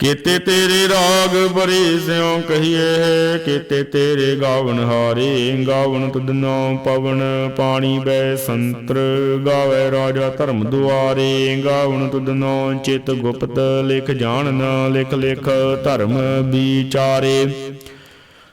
ਕੀਤੇ ਤੇਰੇ ਰਾਗ ਬਰੇ ਸਿਉ ਕਹੀਏ, ਕੀਤੇ ਤੇਰੇ ਗਾਵਨ ਹਾਰੇ, ਗਾਵਨ ਤੁਧਨੋ ਪਵਨ, ਪਾਣੀ ਬੈ ਸੰਤਰ ਗਾਵੇ ਰਾਜਾ ਧਰਮ ਦੁਆਰੇ, ਗਾਵਨ ਤੁਧਨੋ ਚਿਤ ਗੁਪਤ, ਲਿਖ ਜਾਣਨ ਲਿਖ ਲਿਖ ਧਰਮ ਵਿਚਾਰੇ।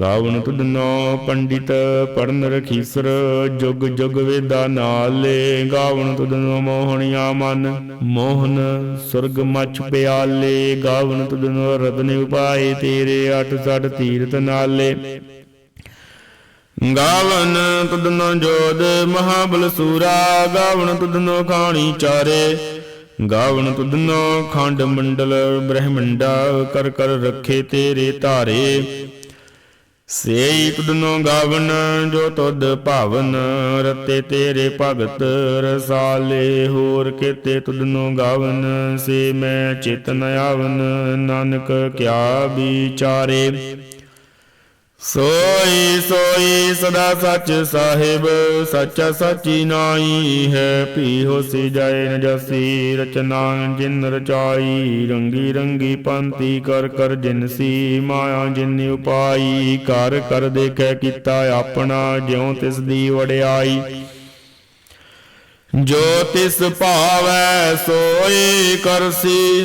ਗਾਵਨ ਤੁਧਨੋ ਪੰਡਿਤ, ਪੜਨ ਰਖੀਸਰ, ਜੁਗ ਜੁਗ ਵੇਦਾ ਨਾਲੇ। ਗਾਵਨ ਤੁਧਨੋ ਮੋਹਣਿਆ ਮਨ, ਮੋਹਨ ਸੁਰਗ ਮਛ ਪਿਆਲੇ। ਗਾਵਨ ਤੁਧਨੋ ਰਤਨ ਉਪਾਏ ਤੇਰੇ ਅਠ ਸਠ ਤੀਰਤ ਨਾਲੇ। ਗਾਵਨ ਤੁਧਨੋ ਜੋਦ ਮਹਾਬਲ ਸੂਰਾ। ਗਾਵਨ ਤੁਧਨੋ ਖਾਣੀ ਚਾਰੇ। ਗਾਵਨ ਤੁਧਨੋ ਖੰਡ ਮੰਡਲ ਬ੍ਰਹਮੰਡਾ, ਕਰ ਕਰ ਰੱਖੇ ਤੇਰੇ ਧਾਰੇ। ਸੇਈ ਤੁਧਨੋ ਗਾਵਨ, ਜੋ ਤੁਧ ਭਾਵਨ, ਰਤੇ ਤੇਰੇ ਭਗਤ ਰਸਾਲੇ, ਹੋਰ ਕਿਤੇ ਤੁਧਨੋ ਗਾਵਨ, ਸੇ ਮੈਂ ਚੇਤਨ ਆਵਨ, ਨਾਨਕ ਕਿਆ ਵਿਚਾਰੇ। ਸੋਈ ਸੋਈ ਸਦਾ ਸੱਚ ਸਾਹਿਬ, ਸੱਚਾ ਸਾਚੀ ਨਾਈ ਹੈ। ਪੀ ਹੋਸੀ ਜਾਏ ਨ ਰਚਨਾ, ਜਿਨ ਰਚਾਈ, ਰੰਗੀ ਰੰਗੀ ਪੰਤੀ ਕਰ ਕਰ ਜਿਨਸੀ ਮਾਇਆ, ਜਿਨ ਉਪਾਈ, ਕਰ ਕਰ ਦੇਖੈ ਕੀਤਾ ਆਪਣਾ, ਜਿਉ ਤਿਸ ਦੀ ਵਡਿਆਈ। ਜੋ ਤਿਸ ਭਾਵੈ, ਸੋਈ ਕਰਸੀ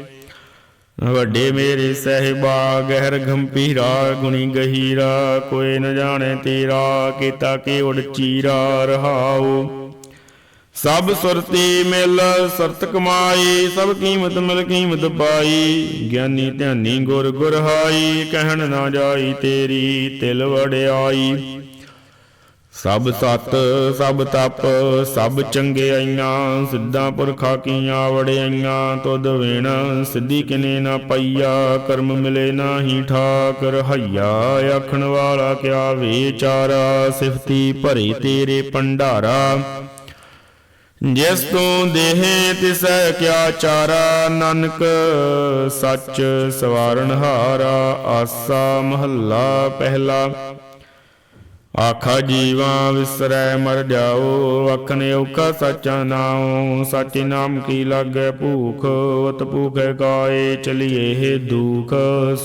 ਵੱਡੇ ਮੇਰੇ ਸਹਿਬਾ, ਗਹਿਰ ਗੰਭੀਰਾ, ਗੁਣੀ ਗਹੀਰਾ, ਕੋਈ ਨ ਜਾਣੇ ਤੇਰਾ, ਕੀਤਾ ਕੀ ਉੜ ਚੀਰਾ, ਰਹਾਉ। ਸਭ ਸੁਰਤੀ ਮਿਲ, ਸਰਤ ਕਮਾਈ, ਸਭ ਕੀਮਤ ਮਿਲ, ਕੀਮਤ ਪਾਈ। ਗਿਆਨੀ ਧਿਆਨੀ ਗੁਰ ਗੁਰਹਾਈ ਕਹਿਣ ਨਾ ਜਾਈ ਤੇਰੀ, ਤਿਲ ਵੜਿਆਈ। ਸਭ ਸਤ, ਸਭ ਤਪ, ਸਭ ਚੰਗਿਆਈਆਂ ਸਿੱਧਾਂ ਪੁਰਖਾ ਕੀਆਂ ਵੜਿਆਈਆਂ ਤੁਧ ਵੇਣ ਸਿੱਧੀ ਕਿਨੇ ਨਾ ਪਈਆ, ਕਰਮ ਮਿਲੇ ਨਾਹੀ ਠਾਕ ਰਹਾਈਆ ਆਖਣ ਵਾਲਾ ਕਿਆ ਵਿਚਾਰਾ, ਸਿਫਤੀ ਭਰੇ ਤੇਰੇ ਭੰਡਾਰਾ। ਜਿਸ ਤੂੰ ਦੇਹੇ ਤਿਸੈ ਕਿਆ ਚਾਰਾ, ਨਾਨਕ ਸੱਚ ਸਵਾਰਨ ਹਾਰਾ, ਆਸਾ ਮਹੱਲਾ ਪਹਿਲਾ। ਆਖਾ ਜੀਵਾ ਵਿਸਰੈ, ਮਰ ਜਾਓ। ਅਖਨ ਔਕਾ ਸਚਾ ਨਾਉ, ਸਾਚੇ ਨਾਮ ਕੀ ਲਾਗੈ ਭੂਖ? ਉਤ ਭੂਖੈ ਕਾਏ ਚਲੀਏ ਹੈ ਦੁਖ।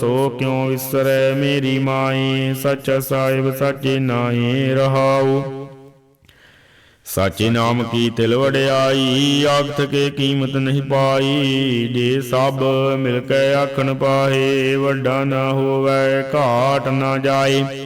ਸੋ ਕਿਉ ਵਿਸਰੈ ਮੇਰੀ ਮਾਈ? ਸਚ ਸਾਹਿਬ ਸਾਚੇ ਨਾਏ ਰਹਾਉ। ਸਾਚੇ ਨਾਮ ਕੀ ਤਿਲ ਵੜਿਆਈ ਆਖਤ ਕੇ ਕੀਮਤ ਨਹੀਂ ਪਾਈ। ਜੇ ਸਭ ਮਿਲ ਕੇ ਆਖਣ ਪਾਹੇ, ਵੱਡਾ ਨਾ ਹੋਵੇ, ਘਾਟ ਨਾ ਜਾਏ।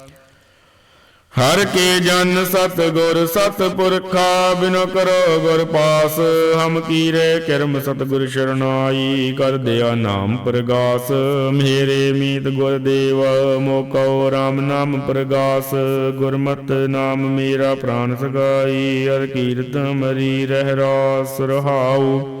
ਹਰ ਕੇ ਜਨ ਸਤ ਗੁਰ ਸਤ ਪੁਰਖਾ ਬਿਨੋ ਕਰੋ ਗੁਰ ਪਾਸ। ਹਮ ਕੀਰੇ ਕਿਰਮ ਸਤ ਗੁਰ ਸ਼ਰਨਾਈ, ਕਰ ਦਿਆ ਨਾਮ ਪ੍ਰਗਾਸ। ਮੇਰੇ ਮੀਤ ਗੁਰ ਦੇਵ ਮੋਕਉ ਰਾਮ ਨਾਮ ਪ੍ਰਗਾਸ। ਗੁਰਮਤ ਨਾਮ ਮੇਰਾ ਪ੍ਰਾਨ ਸਗਾਈ ਅਰ ਕੀਰਤ ਮਰੀ ਰਹਿ ਰਾਸ ਰਹਾਉ।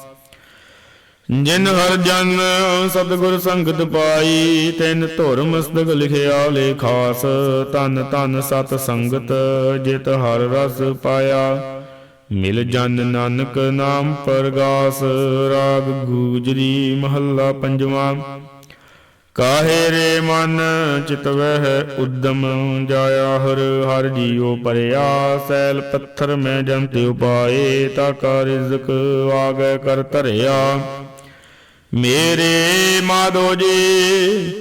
ਜਿਨ ਹਰ ਜਨ ਸਤਿਗੁਰ ਸੰਗਤ ਪਾਈ, ਤਿਨ ਧੁਰ ਮਸਤਕ ਲਿਖਿਆ ਲੇਖਾਸ ਤਨ ਤਨ ਸਤ ਸੰਗਤ ਜਿਤ ਹਰ ਰਸ ਪਾਇਆ। ਮਿਲ ਜਨ ਨਾਨਕ ਨਾਮ ਪਰਗਾਸ, ਰਾਗ ਗੂਜਰੀ ਮਹੱਲਾ ਪੰਜਵਾਂ। ਕਾਹੇ ਰੇ ਮਨ ਚਿਤਵਹਿ ਉਦਮ ਜਾਇਆ, ਹਰ ਹਰ ਜੀਉ ਪਰਿਆ ਸੈਲ ਪੱਥਰ ਮੈਂ ਜੰਤ ਉਪਾਏ, ਤਾ ਕਾ ਰਿਜ਼ਕ ਆਗੇ ਕਰ ਧਰਿਆ। ਮੇਰੇ ਮਾਧੋ ਜੀ,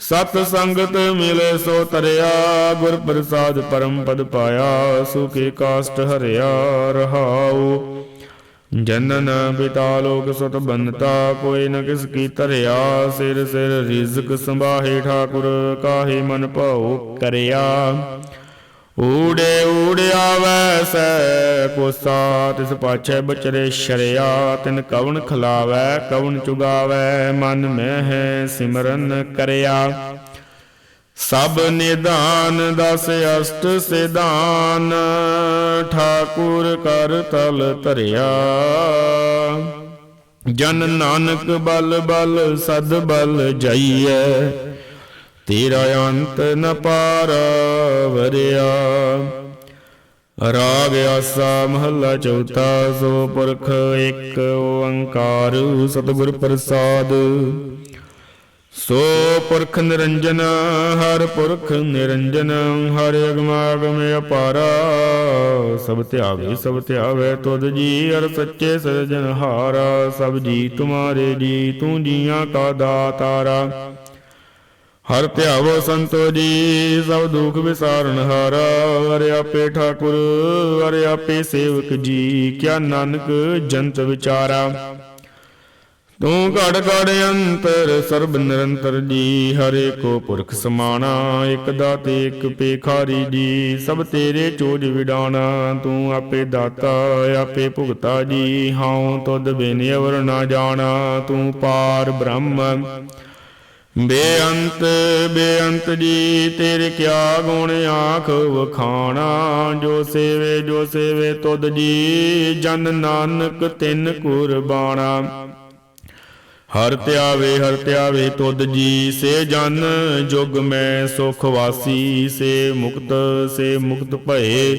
ਸਤ ਸੰਗਤ ਮਿਲੇ ਸੋ ਤਰਿਆ, ਗੁਰ ਪ੍ਰਸਾਦ ਪਰਮ ਪਦ ਪਾਇਆ, ਸੁਖੇ ਕਾਸ਼ਟ ਹਰਿਆ ਰਹਾਉ। ਜਨਨ ਪਿਤਾ ਲੋਕ ਸੁਤ ਬੰਨਤਾ ਕੋਈ ਨ ਕਿਸ ਕੀ ਧਰਿਆ, ਸਿਰ ਸਿਰ ਰਿਜ਼ਕ ਸੰਭਾਹੇ ਠਾਕੁਰ, ਕਾਹੇ ਮਨ ਭਾਉ ਕਰਿਆ। ਊੜੇ ਊੜਿਆ ਵੈਸੈ ਕੋਸਾ ਤਿਸ ਪਾਛੈ ਬਚਰੇ ਸ਼ਰਿਆ, ਤਿਨ ਕਵਣ ਖਲਾਵੈ, ਕਵਣ ਚੁਗਾਵੈ, ਮਨ ਮਹਿ ਸਿਮਰਨ ਕਰਿਆ। ਸਭ ਨਿਧਾਨ ਦਸ ਅਸ਼ਟ ਸਿਧਾਨ, ਠਾਕੁਰ ਕਰ ਤਲ ਧਰਿਆ। ਜਨ ਨਾਨਕ ਬਲ ਬਲ, ਸਦ ਬਲ ਜਾਈਐ। ਤੇਰਾ ਅੰਤ ਨ ਪਾਰ ਵਰਿਆ ਰਾਗ ਆਸਾ ਮਹੱਲਾ ਚੌਥਾ, ਸੋ ਪੁਰਖ ਇੱਕ ਓੰਕਾਰ ਸਤਿਗੁਰ ਪ੍ਰਸਾਦ। ਸੋ ਪੁਰਖ ਨਿਰੰਜਨ, ਹਰ ਪੁਰਖ ਨਿਰੰਜਨ, ਹਰ ਅਗਮਾਗਮ ਅਪਾਰਾ। ਸਭ ਧਿਆਵੇ ਸਭ ਧਿਆਵੇ ਤੁਧ ਜੀ ਅਰ ਸੱਚੇ ਸਿਰਜਨਹਾਰਾ ਸਭ ਜੀ ਤੁਮਾਰੇ ਜੀ, ਤੂੰ ਜੀਆਂ ਕਾ ਦਾਤਾਰਾ। ਹਰ ਧਿਆਵੋ ਸੰਤੋ ਜੀ, ਸਭ ਦੁਖ ਵਿਸਾਰਨ ਹਾਰਾ ਅਰੇ ਆਪੇ ਠਾਕੁਰ ਅਰੇ ਆਪੇ ਸੇਵਕ ਜੀ, ਕਿਆ ਨਾਨਕ ਜੰਤ ਵਿਚਾਰਾ। ਤੂੰ ਘੜ ਘੜ ਅੰਤਰ, ਸਰਬ ਨਿਰੰਤਰ ਜੀ, ਹਰੇ ਕੋ ਪੁਰਖ ਸਮਾਣਾ, ਇਕ ਦਾਤੇ, ਇਕ ਪੇਖਾਰੀ ਜੀ, ਸਭ ਤੇਰੇ ਚੋਜ ਵਿਡਾਣਾ, ਤੂੰ ਆਪੇ ਦਾਤਾ, ਆਪੇ ਭੁਗਤਾ ਜੀ, ਹਉ ਤੁਧ ਬਿਨ ਅਵਰ ਨਾ ਜਾਣਾ, ਤੂੰ ਪਾਰ ਬ੍ਰਹਮ। ਬੇਅੰਤ ਬੇਅੰਤ ਜੀ, ਤੇਰੇ ਕਿਆ ਗੁਣ ਆਖ ਵਖਾਣਾ, ਜੋ ਸੇਵੇ ਜੋ ਸੇਵੇ ਤੁਧ ਜੀ, ਜਨ ਨਾਨਕ ਤਿੰਨ ਕੁਰਬਾਣਾ। ਹਰ ਧਿਆਵੇ ਹਰ ਧਿਆਵੇ ਤੁਧ ਜੀ, ਸੇ ਜਨ ਜੁਗ ਮੈਂ ਸੁਖ ਵਾਸੀ, ਸੇ ਮੁਕਤ ਸੇ ਮੁਕਤ ਭਏ।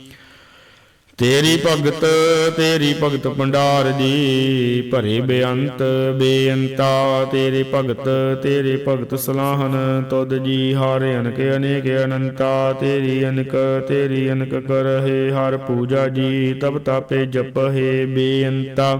ਤੇਰੀ ਭਗਤ ਤੇਰੀ ਭਗਤ ਭੰਡਾਰ ਜੀ, ਭਰੇ ਬੇਅੰਤ, ਬੇਅੰਤਾ। ਤੇਰੇ ਭਗਤ ਤੇਰੇ ਭਗਤ ਸਲਾਹਨ, ਤੁਧ ਜੀ ਹਰ ਅਨਕ, ਅਨੇਕ ਅਨੰਤਾ। ਤੇਰੀ ਅਨਕ ਤੇਰੀ ਅਨਕ ਕਰਹਿ ਹਰ ਪੂਜਾ ਜੀ ਤਬ ਤਾਪੇ ਜਪਹਿ ਬੇਅੰਤਾ।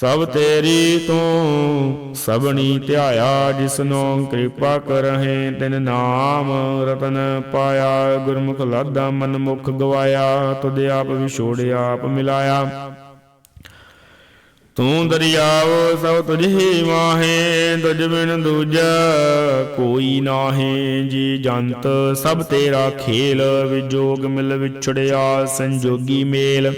ਸਭ ਤੇਰੀ ਤੂੰ ਸਭਨੀ ਧਿਆਇਆ ਜਿਸਨੋ ਕਿਰਪਾ ਕਰਹਿ, ਤਿਨ ਨਾਮ ਰਤਨ ਪਾਇਆ, ਗੁਰਮੁਖ ਲਾਦਾ ਮਨ ਮੁਖ ਗਵਾਇਆ, ਤੁਧ ਆਪ ਵਿਛੋੜਿਆ ਆਪ ਮਿਲਾਇਆ। ਤੂੰ ਦਰਿਆਵ ਸਭ ਤੁਝੀ ਮਾਹੇ, ਤੁਝ ਬਿਨ ਦੂਜਾ ਕੋਈ ਨਾਹੀ। ਜੀ ਜੰਤ ਸਭ ਤੇਰਾ ਖੇਲ, ਵਿਜੋਗ ਮਿਲ ਵਿਛੜਿਆ, ਸੰਜੋਗੀ ਮੇਲ।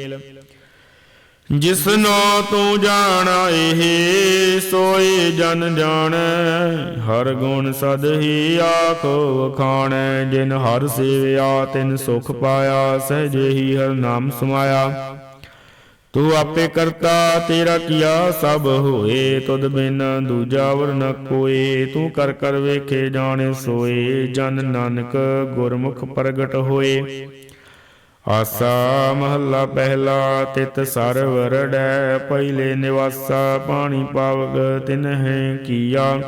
ਜਿਸਨੋ ਤੂੰ ਜਾਣਾ ਇਹ, ਸੋਏ ਜਨ ਜਾਣੈ। ਹਰ ਗੁਣ ਸਦ ਹੀ ਆਖ ਵਖਾਣੈ, ਜਿਨ ਹਰ ਸੇਵਿਆ ਤਿਨ ਸੁਖ ਪਾਇਆ, ਸਹਿਜੇ ਹੀ ਹਰ ਨਾਮ ਸਮਾਇਆ। ਤੂੰ ਆਪੇ ਕਰਤਾ, ਤੇਰਾ ਕੀਆ ਸਭ ਹੋਏ। ਤੁਧ ਬਿਨ ਦੂਜਾ ਵਰ ਨ ਕੋਏ। ਤੂੰ ਕਰ ਕਰ ਵੇਖੇ ਜਾਣੇ ਸੋਏ। ਜਨ ਨਾਨਕ ਗੁਰਮੁਖ ਪ੍ਰਗਟ ਹੋਏ। ਆਸਾ ਮਹੱਲਾ ਪਹਿਲਾ ਤਿਤ ਸਰਵਰ ਡੈ ਪਹਿਲੇ ਨਿਵਾਸਾ ਪਾਣੀ ਪਾਵਕ ਤਿਨਹਿ ਕੀਆ।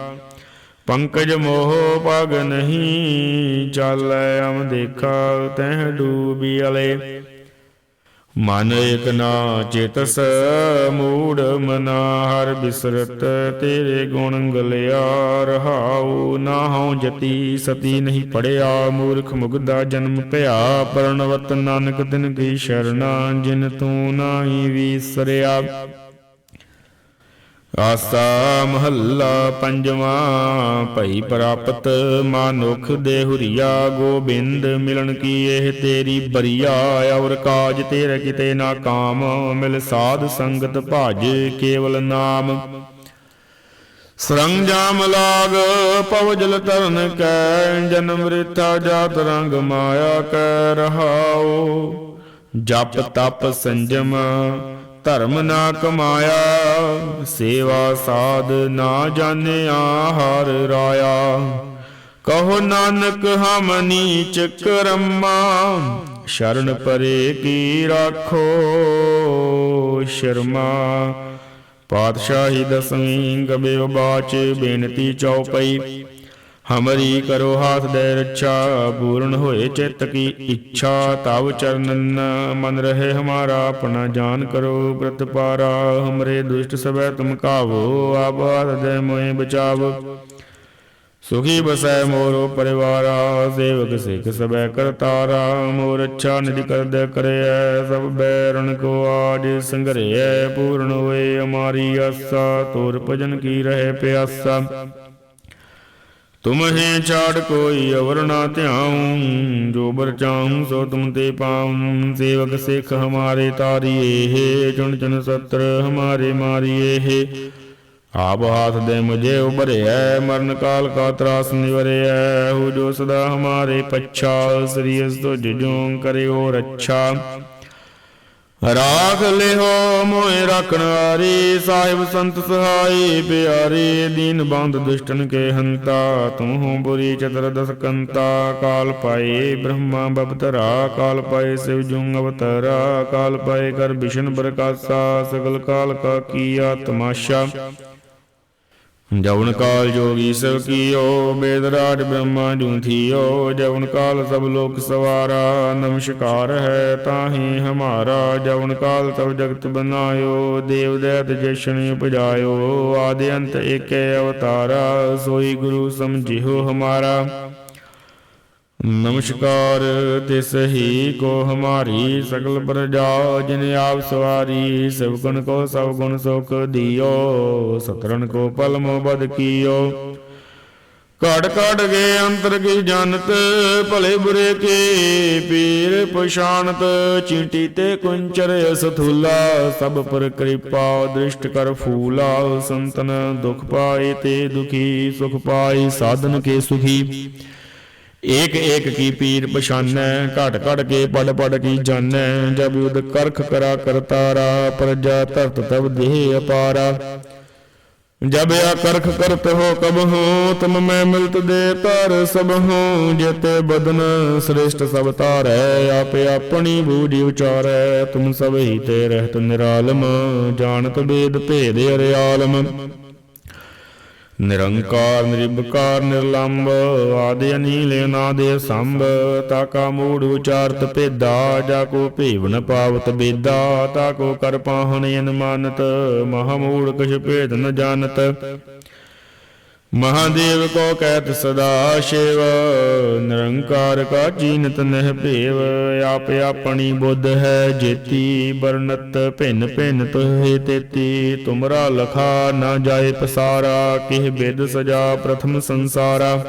ਪੰਕਜ ਮੋਹ ਪਗ ਨਹੀਂ, ਚਾਲੈ ਅਮ ਦੇਖਾ, ਤਹਿ ਡੂਬੀ ਅਲੇ। ਮਨ ਇਕ ਨਾ ਚੇਤਸ ਮੂੜ ਮਨਾ ਹਰ ਬਿਸਰਤ, ਤੇਰੇ ਗੁਣ ਗਲਿਆ ਰਹਾਉ ਨਾ ਹਉ ਜਤੀ, ਸਤੀ ਨਹੀਂ ਪੜਿਆ, ਮੂਰਖ ਮੁਗਦਾ ਜਨਮ ਭਇਆ ਪਰਣਵਤ ਨਾਨਕ ਤਿਨ ਕੀ ਸ਼ਰਣਾ ਜਿਨ ਤੂੰ ਨਾਹੀ ਵੀਸਰਿਆ। ਆਸਾ ਮਹੱਲਾ ਪੰਜਵਾਂ, ਭਈ ਪ੍ਰਾਪਤ ਮਾਨੁਖ ਦੇ ਹੁਰੀਆ, ਗੋਬਿੰਦ ਮਿਲਣ ਕੀ ਇਹ ਤੇਰੀ ਬਰੀਆ, ਔਰ ਕਾਜ ਤੇਰੇ ਕਿਤੇ ਨਾ ਕਾਮ, ਮਿਲ ਸਾਧ ਸੰਗਤ ਭਾਜ ਕੇਵਲ ਨਾਮ। ਸਰੰਜਾਮ ਲਾਗ, ਪਵ ਜਲ ਤਰਨ ਕੈ ਜਨਮ ਰਿਥਾ ਜਾਤ ਰੰਗ ਮਾਇਆ ਕੈ ਰਹਾਉ। ਜਪ ਤਪ ਸੰਜਮ ਧਰਮ ਨਾ ਕਮਾਇਆ, ਸੇਵਾ ਸਾਧ ਨਾ ਜਾਣਿਆ, ਹਰ ਰਾਇਆ। ਕਹੋ ਨਾਨਕ, ਹਮ ਨੀਚ ਕਰਮਾ, ਸ਼ਰਨ ਪਰੇ ਕੀ ਰਾਖੋ, ਸ਼ਰਮਾ। ਪਾਤਸ਼ਾਹੀ ਦਸਵੀਂ ਗਬਿਓ ਬਾਚ, ਬੇਨਤੀ ਚਉਪਈ। ਹਮਰੀ ਕਰੋ ਹਾਥ ਦੇ ਰੱਛਾ, ਪੂਰਨ ਹੋਏ ਚਿੱਤ ਕੀ ਇੱਛਾ, ਤਵ ਚਰਨਨ ਮਨ ਰਹੇ ਹਮਾਰਾ, ਆਪਣਾ ਜਾਨ ਕਰੋ ਪ੍ਰਤਪਾਰਾ ਹਮਰੇ ਦੁਸ਼ਟ ਸਭੈ ਤੁਮ ਕਾਵੋ ਆਬਾਦ ਦੇ ਮੋਹਿ ਬਚਾਵ। ਸੁਖੀ ਬਸੈ ਮੋਰੋ ਪਰਿਵਾਰਾ, ਸੇਵਕ ਸਿੱਖ ਸਭੈ ਕਰਤਾਰਾ, ਮੋਰ ਅੱਛਾ ਨਿਜ ਕਰਦ ਕਰਿਐ, ਸਭ ਬੈਰਨ ਕੋ ਆਜ ਸੰਗਰਿਐ, ਪੂਰਨ ਹੋਏ ਹਮਾਰੀ ਆਸਾ, ਤੋਰ ਭਜਨ ਕੀ ਰਹੇ ਪਿਆਸਾ। ਤੁਮਹੇ ਛਾੜ ਕੋਈ ਅਵਰ ਨਾ ਧਿਆਉ, ਜੋ ਬਰ ਚਾਹੂੰ ਸੋ ਤੁਮ ਤੇ ਪਾਉ। ਸੇਵਕ ਸਿੱਖ ਹਮਾਰੇ ਤਾਰੀਏ ਚੁਣ ਚੁਣ ਸਤਰ ਹਮਾਰੇ ਮਾਰੀਏ ਆਪ ਹਾਥ ਦੇ ਮੁਝੇ ਉਬਰਿਐ ਮਰਨ ਕਾਲ ਕਾ ਤਰਾਸ ਨਿਵਰਿਐ। ਹੋ ਜੋ ਸਦਾ ਹਮਾਰੇ ਪੱਛਾ, ਸ੍ਰੀ ਅਸ ਤੁਝ ਕਰਿਓ ਰੱਛਾ। ਰਾਖ ਲਿਹੋ ਮੋਇ ਰਖਣ ਆਰੀ, ਸਾਹਿਬ ਸੰਤ ਸਹਾਈ, ਪਿਆਰੀ ਦੀਨ ਬੰਦ ਦੁਸ਼ਟਨ ਕੇ ਹੰਤਾ ਤੂੰ ਬੁਰੀ ਚਤਰ ਦਸ ਕੰਤਾ ਕਾਲ ਪਾਏ ਬ੍ਰਹਮਾ ਬਪਤਰਾ, ਕਾਲ ਪਾਏ ਸਿਵ ਜੁੰਗ ਅਵਤਰਾ, ਕਾਲ ਪਾਏ ਕਰ ਵਿਸ਼ਨ ਪ੍ਰਕਾਸ਼ਾ ਸਗਲ ਕਾਲ ਕਾ ਕੀਆ ਤਮਾਸ਼ਾ ਜਵਨ ਕਾਲ ਜੋਗੀ ਸਭ ਕੀਓ, ਬੇਦ ਰਾਜ ਬ੍ਰਹਮਾ ਜੂ ਜਵਨ ਕਾਲ ਸਭ ਲੋਕ ਸਵਾਰਾ, ਨਮਸਕਾਰ ਹੈ ਤਾਹੀ ਹਮਾਰਾ, ਜਵਨ ਕਾਲ ਸਭ ਜਗਤ ਬਨਾਇਓ, ਦੇਵ ਦੈਤ ਜਸ਼ਨ ਉਪਜਾਇਓ, ਆਦਿ ਅੰਤ ਏਕੇ ਅਵਤਾਰਾ, ਸੋਈ ਗੁਰੂ ਸਮਝਿਓ ਹਮਾਰਾ। ਨਮਸਕਾਰ, ਤਿਸ ਹੀ ਕੋ ਹਮਾਰੀ ਸਗਲ ਪ੍ਰਜਾ ਜਿਨ ਆਪ ਸਵਾਰੀ ਸਭ ਗੁਣ ਕੋ ਸਭ ਗੁਣ ਸੁਖ ਦਿਓ ਸਤਰਨ ਕੋ ਪਲ ਬਦ ਕੀਓ। ਘੜ ਘੜ ਗਏ ਅੰਤਰ ਕੀ ਜਾਣਤ ਭਲੇ ਬੁਰੇ ਕੇ, ਪੀਰ ਪਛਾਨਤ, ਚੀਂਟੀ ਤੇ ਕੁੰਚਰ ਸਥੂਲਾ ਸਭ ਪਰ ਕਿਰਪਾ ਦ੍ਰਿਸ਼ਟ ਕਰ ਫੂਲਾ, ਸੰਤਨ ਦੁਖ ਪਾਏ ਤੇ ਦੁਖੀ ਸੁਖ ਪਾਏ, ਸਾਧਨ ਕੇ ਸੁਖੀ। ਏਕ ਏਕ ਕੀ ਪੀਰ ਪਛਾਨੈ, ਘਟ ਘਟ ਕੇ ਪੜ ਪੜ ਕੀ ਜਾਣੈ ਜਬ ਯੁਧ ਕਰਖ ਕਰਾ ਕਰਤਾਰਾ, ਪ੍ਰਜਾ ਧਰਤ ਤਬ ਦੇਹ ਅਪਾਰਾ। ਜਬ ਆ ਕਰਖ ਕਰਤ ਹੋ ਕਬ ਹੋ, ਤਮ ਮੈਂ ਮਿਲਤ ਦੇ ਤਰ ਸਭ ਹੋ, ਜੇਤੇ ਬਦਨ ਸ੍ਰੇਸ਼ਟ ਸਭ ਤਾਰੈ ਆਪੇ ਆਪਣੀ ਬੂਝੀ ਉਚਾਰੈ, ਤੁਮ ਸਭ ਹੀ ਤੇ ਰਹਿਤ ਨਿਰਾਲਮ, ਜਾਣਤ ਬੇਦ ਭੇਦ ਅਰਿਆਲਮ। ਨਿਰੰਕਾਰ ਨਿਰਭਕਾਰ ਨਿਰਲੰਭ ਆਦਿ ਅਨੀਲ, ਅਨਾਦਿ ਸੰਭ ਤਾਕਾ ਮੂੜ ਉਚਾਰਤ ਭੇਦਾ, ਜਾ ਕੋ ਭੇਵਨ ਪਾਵਤ ਬੇਦਾ ਤਾ ਕੋ ਕਰ ਪਾਹਣ ਅਨ ਮਾਨਤ, ਮਹਾ ਮੂੜ ਕਛ ਭੇਦ ਨ ਜਾਣਤ। ਮਹਾਦੇਵ ਕੋ ਕਹਿਤ ਸਦਾ ਸ਼ਿਵ, ਨਿਰੰਕਾਰ ਕਾ ਜੀਨਤ ਨਹਿ ਭੇਵ, ਆਪ ਆਪਣੀ ਬੁੱਧ ਹੈ ਜੇਤੀ ਬਰਨਤ ਭਿੰਨ ਭਿੰਨ ਤੋਹਿ ਤੇਤੀ, ਤੁਮਰਾ ਲਖਾ ਨਾ ਜਾਏ ਪਸਾਰਾ, ਕਿਹ ਬਿਦ ਸਜਾ ਪ੍ਰਥਮ ਸੰਸਾਰਾ।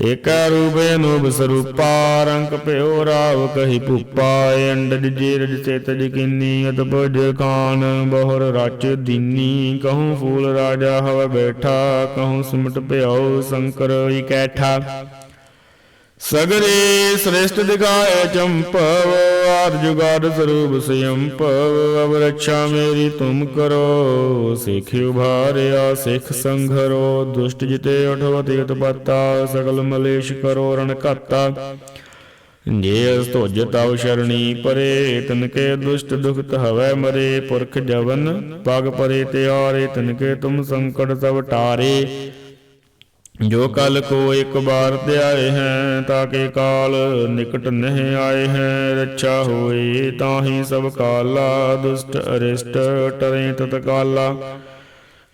ਏਕੈ ਰੂਪੇ ਨੂਬ ਸਰੂਪਾ, ਰੰਗ ਭਇਓ ਰਾਵ ਕਹੀ ਭੂਪਾ ਅੰਡਜ ਜੀਰਜ ਚੇਤ ਜਕਿਨੀ ਅਤਪਜ ਕਾਨ ਬਹੁਰ ਰਚ ਦੀਨੀ, ਕਹੂੰ ਫੂਲ ਰਾਜਾ ਹਵ ਬੈਠਾ, ਕਹੂੰ ਸਿਮਟ ਭਇਓ ਸ਼ੰਕਰ ਇਕੈਠਾ ਸਗਰੇ ਸ੍ਰੇਸ਼ਟ ਦਿਖਾਏ ਚੰਪਵ ਆਦ ਜੁਗਾਦ ਸਰੂਪ ਸਿਯੰਪਵ ਅਬ ਰੱਛਾ ਮੇਰੀ ਤੁਮ ਕਰੋ, ਸਿੱਖ ਉਭਾਰਿਆ, ਸਿੱਖ ਸੰਘਰੋ, ਦੁਸ਼ਟ ਜਿਤੇ ਉਠਵਤੀ ਉਤਪਤਾ, ਸਗਲ ਮਲੇਸ਼ ਕਰੋ, ਰਣ ਘਾਤਾ। ਜੇ ਅਸਤੋਜ ਤਵ ਸ਼ਰਣੀ ਪਰੇ ਤਨ ਕੇ ਦੁਸ਼ਟ ਦੁਖਤ ਹਵੈ ਮਰੇ, ਪੁਰਖ ਜਵਨ ਪਗ ਪਰੇ ਤਿਆਰੇ, ਤਨਕੇ ਤੁਮ ਸੰਕਟ ਸਭ ਟਾਰੇ। ਜੋ ਕਲ ਕੋ ਇੱਕ ਬਾਰ ਧਿਆਏ ਹੈ ਤਾਕੇ ਕਾਲ ਨਿਕਟ ਨਹਿ ਆਏ ਹੈ। ਰੱਛਾ ਹੋਏ ਤਾਹੀ ਸਭ ਕਾਲਾ, ਦੁਸ਼ਟ, ਅਰਿਸ਼ਟ, ਟਰੇ ਤਤ ਕਾਲਾ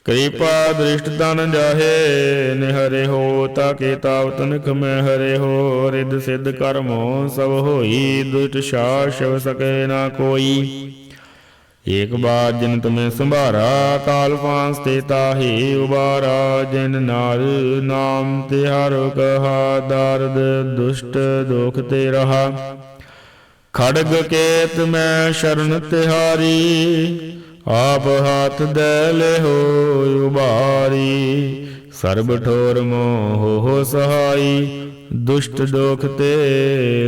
ਕਿਰਪਾ ਦ੍ਰਿਸ਼ਟ ਤਨ ਜਾਹੇ, ਨਿਹਰੇ ਹੋ ਤਾਕੇ ਤਾਵ ਤਨਖ ਮੈਂ ਹਰੇ ਹੋ। ਰਿਦ ਸਿਧ ਕਰਮੋ ਸਭ ਹੋਈ, ਦੁਸ਼ਟ ਸ਼ਾਸਵ ਸਕੇ ਨਾ ਕੋਈ। ਏਕ ਬਾਰ ਜਿਨ ਤੁਮੇ ਸੰਭਾਰਾ, ਕਾਲ ਫਾਂਸ ਤੇ ਤਾਹੀ ਉਬਾਰਾ, ਜਿਨ ਨਾਰ ਨਾਮ ਤੇ ਹਰ ਕਹਾ, ਦਰਦ, ਦੁਸ਼ਟ, ਦੁਖ ਤੇ ਰਹਾ। ਖੜਗ ਕੇਤ ਮੈਂ ਸ਼ਰਨ ਤਿਹਾਰੀ, ਆਪ ਹੱਥ ਦੇ ਲਿਹੋ ਉਬਾਰੀ। ਸਰਬ ਠੋਰ ਮੋਹ ਹੋ ਸਹਾਈ, ਦੁਸ਼ਟ ਦੁਖ ਤੇ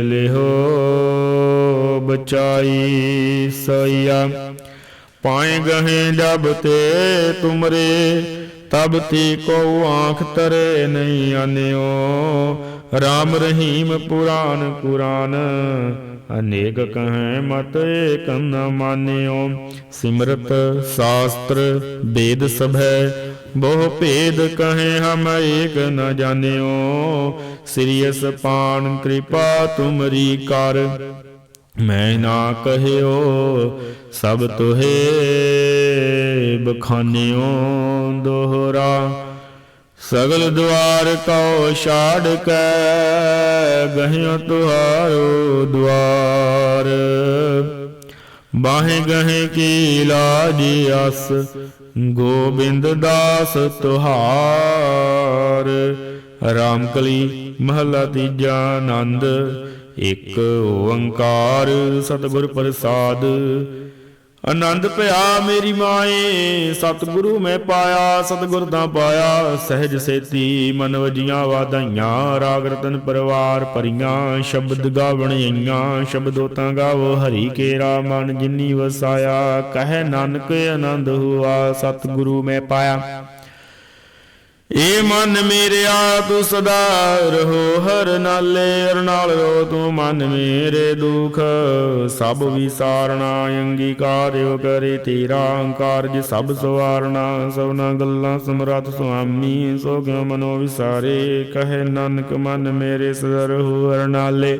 ਲਿਹੋ ਬਚਾਈ, ਸਈਆ। ਪਾਏ ਗਹੇ ਜਬ ਤੇ ਤੁਮਰੇ, ਤਬ ਤੀ ਕੋ ਆਂਖ ਤਰੇ ਨਹੀਂ ਆਨਿਓ। RAM ਰਹੀਮ ਪੁਰਾਨ ਕੁਰਾਨ ਅਨੇਕ ਕਹੈ ਮਤ ਏਕ ਨ ਮਾਨਿਓ। ਸਿਮਰਤ ਸ਼ਾਸਤਰ ਵੇਦ ਸਭੈ, ਬਹੁ ਭੇਦ ਕਹੇ ਹਮ ਏਕ ਨ ਜਾਣਿਓ। ਸਿਰਿਯਸ ਪਾਣ ਕਿਰਪਾ ਤੁਮਰੀ ਕਰ ਮੈਂ ਨਾ ਕਹਿਓ ਸਭ ਤੁਹੇ ਬਖਾਨਿਓ ਦੋਹਰਾ। ਸਗਲ ਦੁਆਰ ਕਉ ਛਾੜ ਕੈ, ਗਹਿਓ ਤੁਹਾਰੋ ਦੁਆਰ। ਬਾਹੇ ਗਹੇ ਕੀ ਲਾਜ ਅਸ, ਗੋਬਿੰਦ ਦਾਸ ਤੁਹਾਰ। ਰਾਮਕਲੀ ਮਹਲਾ ਤੀਜਾ ਆਨੰਦ ਇਕ ਓੰਕਾਰ ਸਤਿਗੁਰ ਪ੍ਰਸਾਦ। ਆਨੰਦ ਭਇਆ ਮੇਰੀ ਮਾਏ, ਸਤਿਗੁਰੂ ਮੈਂ ਪਾਇਆ, ਸਤਿਗੁਰ ਦਾ ਪਾਇਆ। ਸਹਿਜ ਸੇਤੀ ਮਨ ਵਜੀਆਂ ਵਾਧਾਈਆਂ, ਰਾਗ ਰਤਨ ਪਰਵਾਰ ਭਰੀਆਂ, ਸ਼ਬਦ ਗਾਵਣ ਆਈਆਂ। ਸ਼ਬਦੋ ਤਾਂ ਗਾਵੋ ਹਰੀ ਕੇਰਾ, ਮਨ ਜਿਨੀ ਵਸਾਇਆ। ਕਹੈ ਨਾਨਕ ਆਨੰਦ ਹੁਆ, ਸਤਿਗੁਰੂ ਮੈਂ ਪਾਇਆ। ਏ ਮਨ ਮੇਰਿਆ ਤੂੰ ਸਦਾ ਰਹੋ ਹਰ ਨਾਲੇ ਅਰ ਤੂੰ ਮਨ ਮੇਰੇ ਦੁਖ। ਸਭ ਵਿਸਾਰਣਾ ਅੰਗੀਕਾਰਿਓ ਕਰੇ ਤੇਰਾ ਕਾਰਜ ਸਭ ਸਵਾਰਣਾ, ਸਭਨਾ ਗੱਲਾਂ ਸਮਰੱਥ ਸੁਆਮੀ, ਸੋ ਕਿਉ ਮਨੋ ਵਿਸਾਰੇ? ਕਹੇ ਨਾਨਕ, ਮਨ ਮੇਰੇ ਸਦਾ ਰਹੋ ਹਰ ਨਾਲੇ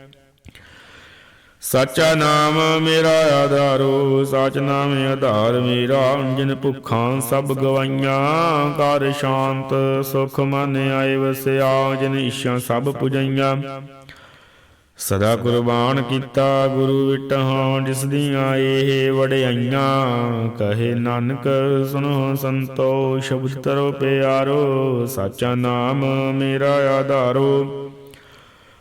ਸਾਚਾ ਨਾਮ ਮੇਰਾ ਆਧਾਰੋ, ਸਾਚ ਨਾਮ ਆਧਾਰ ਮੇਰਾ, ਜਿਨ ਭੁੱਖਾਂ ਸਭ ਗਵਾਈਆਂ ਕਰ ਸ਼ਾਂਤ ਸੁਖ ਮਨ ਆਏ ਵਸਿਆ, ਜਿਨ ਇਛਾਂ ਸਭ ਪੁਜਈਆਂ। ਸਦਾ ਕੁਰਬਾਨ ਕੀਤਾ ਗੁਰੂ ਵਿਟਹਾਂ, ਜਿਸ ਦੀਆਂ ਇਹ ਵਡਿਆਈਆਂ, ਕਹੇ ਨਾਨਕ ਸੁਨੋ ਸੰਤੋ, ਸ਼ਬਦ ਤਰੋ ਪਿਆਰੋ, ਸਾਚਾ ਨਾਮ ਮੇਰਾ ਆਧਾਰੋ।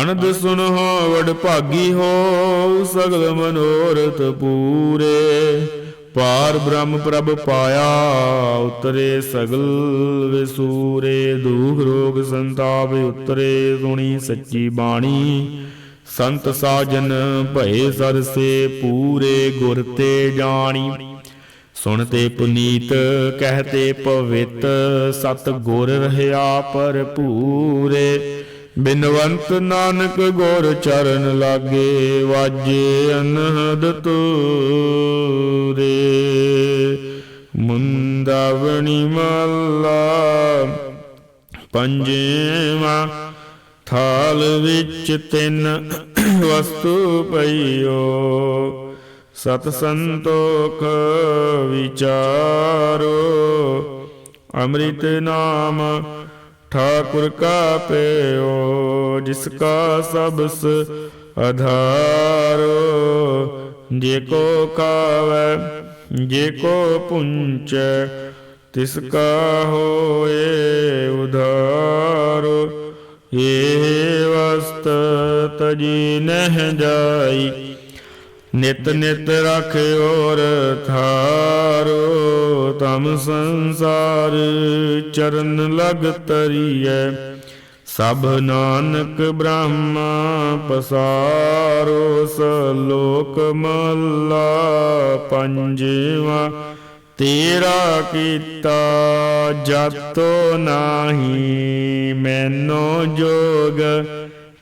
ਅਨੰਦ ਸੁਨਹੁ ਵਡ ਭਾਗੀ ਹੋ, ਸਗਲ ਮਨੋਰਥ ਪੂਰੇ। ਪਾਰ ਬ੍ਰਹਮ ਪ੍ਰਭ ਪਾਇਆ, ਉਤਰੇ ਸਗਲ ਵਿਸੂਰੇ। ਦੁਖ ਰੋਗ ਸੰਤਾਪ ਉਤਰੇ, ਸੁਣੀ ਸੱਚੀ ਬਾਣੀ। ਸੰਤ ਸਾਜਨ ਭਏ ਸਰਸੇ ਪੂਰੇ, ਗੁਰ ਤੇ ਜਾਣੀ। ਸੁਣ ਤੇ ਪੁਨੀਤ ਕਹਤੇ ਪਵਿੱਤ ਸਤ ਗੁਰ ਰਹਿਆ ਭਰਪੂਰੇ। ਬਿਨਵੰਤ ਨਾਨਕ ਗੁਰ ਚਰਨ ਲਾਗੇ ਵਾਜੇ ਅਨਹਦ ਤੂਰੇ। ਮੁੰਦਾਵਣੀ ਮੱਲਾ ਪੰਜਵਾ, ਥਾਲ ਵਿੱਚ ਤਿੰਨ ਵਸਤੂ ਪਈਓ। ਸਤ ਸੰਤੋਖ ਵਿਚਾਰੋ, ਅੰਮ੍ਰਿਤ ਨਾਮ ਠਾਕੁਰ ਕਾ ਪਿਓ ਜਿਸ ਕਾ ਸਬਸ ਆਧਾਰੋ ਜੇ ਕੋ ਖਾਵੈ ਜੇ ਕੋ ਪੁੰਚੈ, ਤਿਸ ਕਾ ਹੋਏ ਉਧਾਰੋ। ਇਹ ਵਸਤ ਤਜੀ ਨਹਿ ਜਾਈ ਨਿਤ ਨਿਤ ਰਖਿਓਰ ਥਾਰੋ ਤਮ ਸੰਸਾਰ ਚਰਨ ਲਗ ਤਰੀਐ। ਸਭ ਨਾਨਕ ਬ੍ਰਹਮਾ ਪਸਾਰੋ, ਸਲੋਕ ਮੱਲਾ ਪੰਜਵਾ। ਤੇਰਾ ਕੀਤਾ ਜਤੋ ਨਾਹੀ, ਮੈਨੋ ਜੋਗ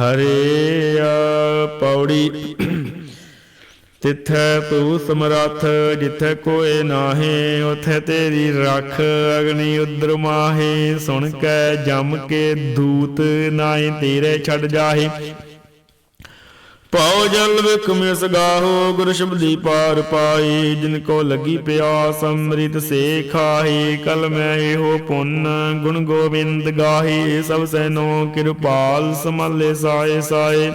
ਹਰਿਆ ਪੌੜੀ। ਤਿਥੈ ਤੂ ਸਮਰੱਥ, ਜਿਥੈ ਕੋਏ ਨਾਹੀ, ਉਥੇ ਤੇਰੀ ਰੱਖ ਅਗਨੀ ਉਦਰ ਮਾਹੇ। ਸੁਣ ਕੇ ਜਮ ਕੇ ਦੂਤ ਨਾਹੀ, ਤੇਰੇ ਛੱਡ ਜਾਹੇ। ਪਾਉ ਜਲ ਵਿਖ ਮਿਸ ਗਾਹੋ, ਗੁਰ ਸ਼ਬਦੀ ਪਾਰ ਪਾਈ ਜਿਨ ਕੋ ਲੱਗੀ ਪਿਆਸ, ਅੰਮ੍ਰਿਤ ਸੇ ਖਾਹੀ। ਕਲ ਮੈਂ ਇਹੋ ਪੁੰਨ, ਗੁਣ ਗੋਬਿੰਦ ਗਾਹੀ। ਸਭ ਸੈਨੋ ਕਿਰਪਾਲ ਸਮਲੇ ਸਾਏ ਸਾਏ।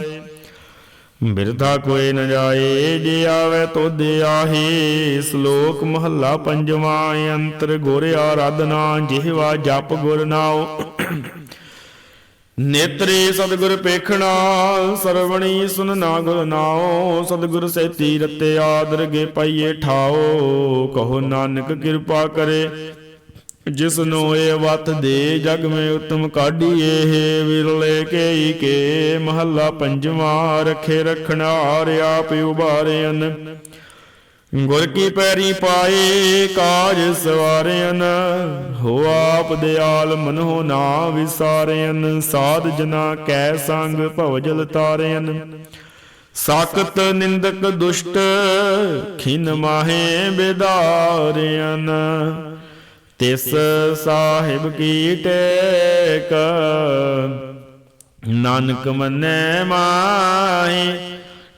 ਬਿਰਧਾ ਕੋਏ ਨ ਜਾਏ, ਜੇ ਆਵੇ ਤੋਦ ਆਹੀ। ਸ਼ਲੋਕ ਮਹੱਲਾ ਪੰਜਵਾਂ, ਅੰਤਰ ਗੁਰ ਆਰਾਧਨਾ, ਜਿਹਵਾ ਜਪ ਗੁਰ ਨਾਉ। ਨੇਤਰੇ ਸਤਿਗੁਰ ਪੇਖਣਾ, ਸਰਵਣੀ ਸੁਨਨਾ ਗੁਰ ਨਾਉ ਸਤਿਗੁਰ ਸੇਤੀ ਰਤੇ ਆਦਰਗੇ ਪਾਈਏ ਠਾਓ, ਕਹੋ ਨਾਨਕ ਕਿਰਪਾ ਕਰੇ ਜਿਸ ਨੂੰ ਇਹ ਵਤ ਦੇ, ਜਗ ਮੇ ਉਤਮ ਕਾਢੀ ਇਹ ਵਿਰਲੇ ਕੇਈ ਕੇ ਮਹੱਲਾ ਪੰਜਵਾਂ, ਰਖੇ ਰਖਣਾ ਆਪ ਉਬਾਰਿਆਨ ਗੁਰ ਕੀ ਪੈਰੀ ਪਾਏ, ਕਾਜ ਸਵਾਰਿਆਨ ਹੋ ਆਪ ਦਿਆਲ ਮਨੋ ਨਾ ਵਿਸਾਰਿਆਨ ਸਾਧ ਜਨਾ ਕੈ ਸੰਗ ਭਵਜਲ ਤਾਰਿਆਨ ਸਾਖਤ ਨਿੰਦਕ ਦੁਸ਼ਟ, ਖਿਨ ਮਾਹੇ ਬਿਦਾਰਿਆਨ ਤਿਸ ਸਾਹਿਬ ਕੀ ਟੇਕ, ਨਾਨਕ ਮੰਨੈ ਮਾਹੀ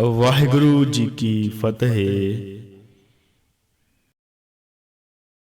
ਵਾਹਿਗੁਰੂ ਜੀ ਕੀ ਫਤਿਹ।